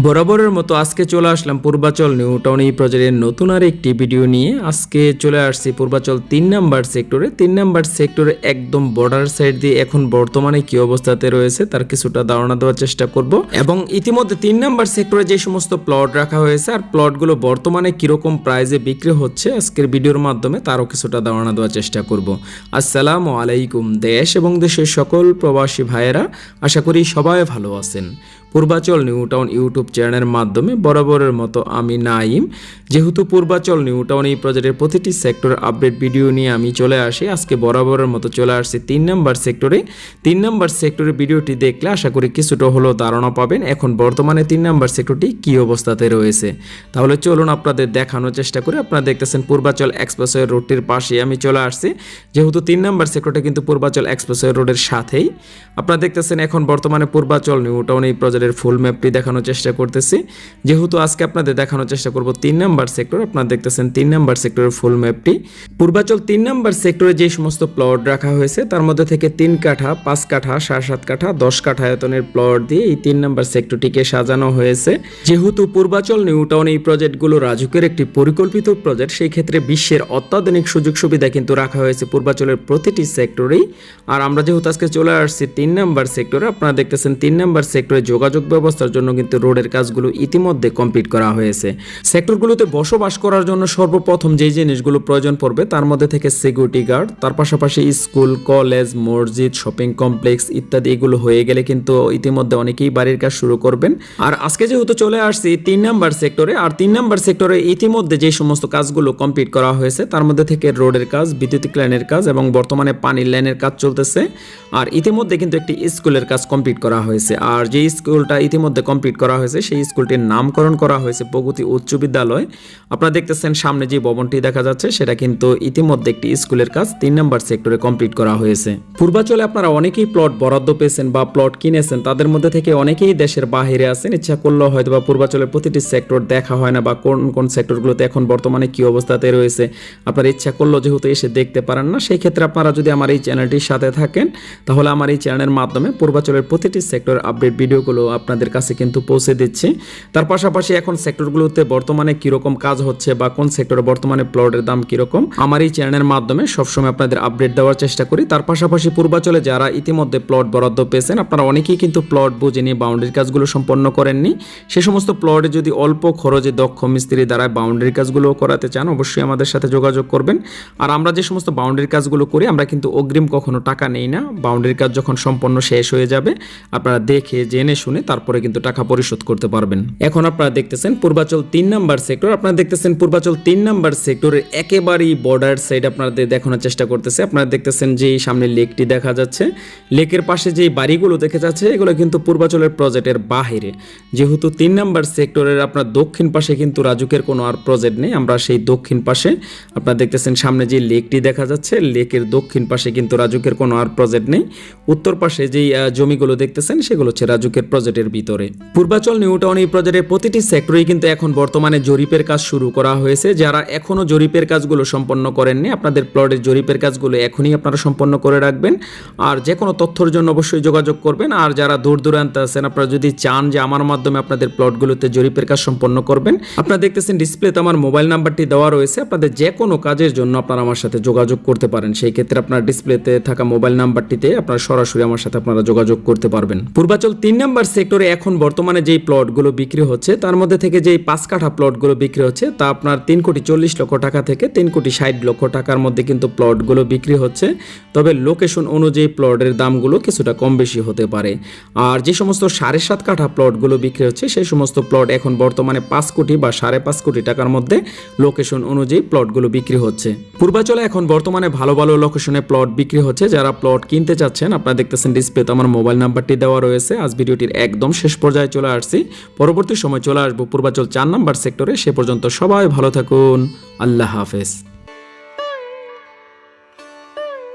বরাবরের মতো আজকে চলে আসলাম পূর্বাচল নিউ টাউন। এই প্রজেক্টের নতুন আর একটি ভিডিও নিয়ে আজকে চলে আসছি পূর্বাচল তিন নাম্বার সেক্টরে। তিন নাম্বার সেক্টরে একদম বর্ডার সাইড দিয়ে এখন বর্তমানে কি অবস্থাতে রয়েছে তার কিছুটা ধারণা দেওয়ার চেষ্টা করব। এবং ইতিমধ্যে তিন নাম্বার সেক্টরে যে সমস্ত প্লট রাখা হয়েছে আর প্লটগুলো বর্তমানে কীরকম প্রাইজে বিক্রি হচ্ছে আজকের ভিডিওর মাধ্যমে তারও কিছুটা ধারণা দেওয়ার চেষ্টা করব। আসসালামু আলাইকুম দেশ এবং দেশের সকল প্রবাসী ভাইয়েরা, আশা করি সবাই ভালো আছেন। পূর্বাচল নিউ টাউন ইউটিউব চ্যানেলের মাধ্যমে বরাবরের মতো আমি নাইম যেহেতু পূর্বাচল নিউ টাউন এই প্রজেক্টের প্রতিটি সেক্টরের আপডেট ভিডিও নিয়ে আমি চলে আসি, আজকে বরাবরের মতো চলে আসছি তিন নম্বর সেক্টরে তিন নম্বর সেক্টরের ভিডিওটি দেখলে আশা করি কিছুটা হলেও ধারণা পাবেন, এখন বর্তমানে তিন নম্বর সেক্টরটি কী অবস্থাতে রয়েছে। তাহলে চলুন আপনাদের দেখানোর চেষ্টা করি, আপনারা দেখতেছেন পূর্বাচল এক্সপ্রেসওয়ে রোডটির পাশে আমি চলে আসছি। যেহেতু তিন নম্বর সেক্টরটা কিন্তু পূর্বাচল এক্সপ্রেসওয়ে রোডের সাথেই। আপনারা দেখতেছেন এখন বর্তমানে পূর্বাচল নিউ টাউন এই প্রজেক্টের ফুল ম্যাপটি দেখানোর চেষ্টা করতেছি। যেহেতু আজকে আপনাদের দেখানোর চেষ্টা করব তিন নাম্বার সেক্টর আপনারা দেখতেছেন তিন নাম্বার সেক্টরের ফুল ম্যাপটি পূর্বাচল তিন নাম্বার সেক্টরে যে সমস্ত প্লট রাখা হয়েছে, তার মধ্যে থেকে তিন কাঠা, পাঁচ কাঠা, সাড়ে সাত কাঠা, দশ কাঠা আয়তনের প্লট দিয়ে এই তিন নাম্বার সেক্টরটিকে সাজানো হয়েছে। যেহেতু পূর্বাচল নিউ টাউন এই প্রজেক্টগুলো রাজুকের একটি পরিকল্পিত প্রজেক্ট সেই ক্ষেত্রে বিশ্বের অত্যাধুনিক সুযোগ সুবিধা কিন্তু রাখা হয়েছে পূর্বাচলের প্রতিটি সেক্টরেই আর আমরা যেহেতু আজকে চলে আসছি তিন নাম্বার সেক্টরে আপনারা দেখতেছেন তিন নাম্বার সেক্টরে যোগাযোগ ব্যবস্থার জন্য কিন্তু রোডের কাজগুলো ইতিমধ্যে কমপ্লিট করা হয়েছে। সেক্টরগুলোতে বসবাস করার জন্য সর্বপ্রথম যে জিনিসগুলো প্রয়োজন পড়বে তার মধ্যে থেকে সিকিউরিটি গার্ড, তার পাশাপাশি স্কুল, কলেজ, মসজিদ, শপিং কমপ্লেক্স ইত্যাদি এগুলো হয়ে গেলে কিন্তু ইতিমধ্যে অনেকেই বাড়ির কাজ শুরু করবেন। আর আজকে যেহেতু চলে আসছি তিন নাম্বার সেক্টরে, আর তিন নাম্বার সেক্টরে ইতিমধ্যে যে সমস্ত কাজগুলো কমপ্লিট করা হয়েছে তার মধ্যে থেকে রোডের কাজ বিদ্যুতিক লাইনের কাজ এবং বর্তমানে পানির লাইনের কাজ চলতেছে। আর ইতিমধ্যে কিন্তু একটি স্কুলের কাজ কমপ্লিট করা হয়েছে। আর যে স্কুলটা ইতিমধ্যে কমপ্লিট করা হয়েছে সেই স্কুলটির নামকরণ করা হয়েছে প্রগতি উচ্চ বিদ্যালয়। আপনারা দেখতেছেন সামনে যে ভবনটি দেখা যাচ্ছে, সেটা কিন্তু ইতিমধ্যে একটি স্কুলের কাজ, তিন নম্বর সেক্টরে কমপ্লিট করা হয়েছে। পূর্বাচলে আপনারা অনেকেই প্লট বরাদ্দ পেয়েছেন বা প্লট কিনেছেন, তাদের মধ্যে থেকে অনেকেই দেশের বাহিরে আছেন। ইচ্ছা করলেও হয়তো বা পূর্বাচলের প্রতিটি সেক্টর দেখা হয় না বা কোন কোন সেক্টরগুলোতে এখন বর্তমানে কি অবস্থাতে রয়েছে, আপনার ইচ্ছা করলেও যেহেতু এসে দেখতে পারেন না, সেই ক্ষেত্রে আপনারা যদি আমার এই চ্যানেলটির সাথে থাকেন, তাহলে আমার এই চ্যানেলের মাধ্যমে পূর্বাচলের প্রতিটি সেক্টর আপডেট ভিডিওগুলো আপনাদের কাছে কিন্তু পৌঁছে দিচ্ছি। তার পাশাপাশি এখন সেক্টরগুলোতে বর্তমানে কীরকম কাজ হচ্ছে বা কোন সেক্টরে বর্তমানে প্লটের দাম কীরকম, আমার এই চ্যানেলের মাধ্যমে সবসময় আপনাদের আপডেট দেওয়ার চেষ্টা করি। তার পাশাপাশি পূর্বাচলে যারা ইতিমধ্যে প্লট বরাদ্দ পেয়েছেন, আপনারা অনেকেই কিন্তু প্লট বুঝে নিয়ে বাউন্ডারির কাজগুলো সম্পন্ন করেননি। সে সমস্ত প্লটে যদি অল্প খরচে দক্ষ মিস্ত্রি দ্বারা বাউন্ডারি কাজগুলো করাতে চান, অবশ্যই আমাদের সাথে যোগাযোগ করবেন। আর আমরা যে সমস্ত বাউন্ডারির কাজগুলো করি, আমরা কিন্তু অগ্রিম কখনো টাকা নেই না। বাউন্ডারির কাজ যখন সম্পন্ন শেষ হয়ে যাবে, আপনারা দেখে, জেনে শুনে তারপরে কিন্তু টাকা পরিশোধ করতে পারবেন। এখন আপনারা দেখতেছেন পূর্বাচল তিন নাম্বার সেক্টর আপনারা দেখতেছেন পূর্বাচল তিন নাম্বার সেক্টরের একেবারেই বর্ডার সাইড আপনাদের দেখানোর চেষ্টা করতেছে। আপনারা দেখতেছেন যে সামনে লেকটি দেখা যাচ্ছে। লেকের পাশে যে বাড়িগুলো দেখে যাচ্ছে, এগুলো কিন্তু পূর্বাচলের প্রজেক্টের বাহিরে। যেহেতু তিন নাম্বার সেক্টরের আপনার দক্ষিণ পাশে কিন্তু রাজুকের কোনো আর প্রজেক্ট নেই, আমরা সেই দক্ষিণ পাশে আপনারা দেখতেছেন সামনে যে লেকটি দেখা যাচ্ছে, লেকের দক্ষিণ পাশে কিন্তু রাজুকের কোনো আর প্রজেক্ট নেই। উত্তর পাশে যেই জমিগুলো দেখতেছেন, সেগুলো হচ্ছে রাজুকের প্রজেক্টের ভিতরে। পূর্বাচল নিউ টাউন এই প্রজেক্টের প্রতিটি সেক্টরেই কিন্তু এখন বর্তমানে জরিপের কাজ শুরু করা হয়েছে। যারা এখনও জরিপের কাজগুলো সম্পন্ন করেননি, আপনাদের প্লটের জরিপের কাজগুলো এখনই আপনারা সম্পন্ন করে রাখবেন। আর যে কোনো তথ্যের জন্য অবশ্যই যোগাযোগ করবেন। আর যারা দূর দূরান্তে আছেন, আপনারা যদি চান যে আমার মাধ্যমে আপনাদের প্লটগুলোতে জরিপের কাজ সম্পন্ন করবেন, আপনারা দেখতেছেন ডিসপ্লেতে আমার মোবাইল নাম্বারটি দেওয়া রয়েছে। আপনাদের যে কোনো কাজের জন্য আপনারা আমার সাথে যোগাযোগ করতে পারেন। সেই ক্ষেত্রে আপনার ডিসপ্লেতে থাকা মোবাইল নাম্বারটিতে আপনারা সরাসরি আমার সাথে আপনারা যোগাযোগ করতে পারবেন। পূর্বাচল তিন নাম্বার সেক্টরে এখন বর্তমানে যেই প্লটগুলো বিক্রি হচ্ছে, তার মধ্যে থেকে যেই পাঁচ কাঠা প্লটগুলো বিক্রি হচ্ছে, তা আপনার তিন কোটি চল্লিশ লক্ষ টাকা থেকে তিন কোটি ষাট লক্ষ টাকার মধ্যে কিন্তু প্লটগুলো বিক্রি হচ্ছে। তবে লোকেশন অনুযায়ী প্লটের দামগুলো কিছুটা কম বেশি হতে পারে। আর যে সমস্ত সাড়ে সাত কাঠা প্লটগুলো বিক্রি হচ্ছে, সেই সমস্ত প্লট এখন বর্তমানে পাঁচ কোটি বা সাড়ে পাঁচ কোটি টাকার মধ্যে লোকেশন অনুযায়ী প্লটগুলো বিক্রি হচ্ছে। পূর্বাচলে এখন বর্তমানে ভালো ভালো লোকেশনে প্লট বিক্রি হচ্ছে। যারা প্লট কিনতে চাচ্ছেন, আপনারা দেখতেছেন ডিসপ্লেতে আমার মোবাইল নাম্বারটি দেওয়া রয়েছে। আজ ভিডিওটির একদম শেষ পর্যায়ে চলে আসছি। পরবর্তী সময় চলে আসব পূর্বাচল চার নাম্বার সেক্টরে। সে পর্যন্ত সবাই ভালো থাকুন। আল্লাহ হাফেজ।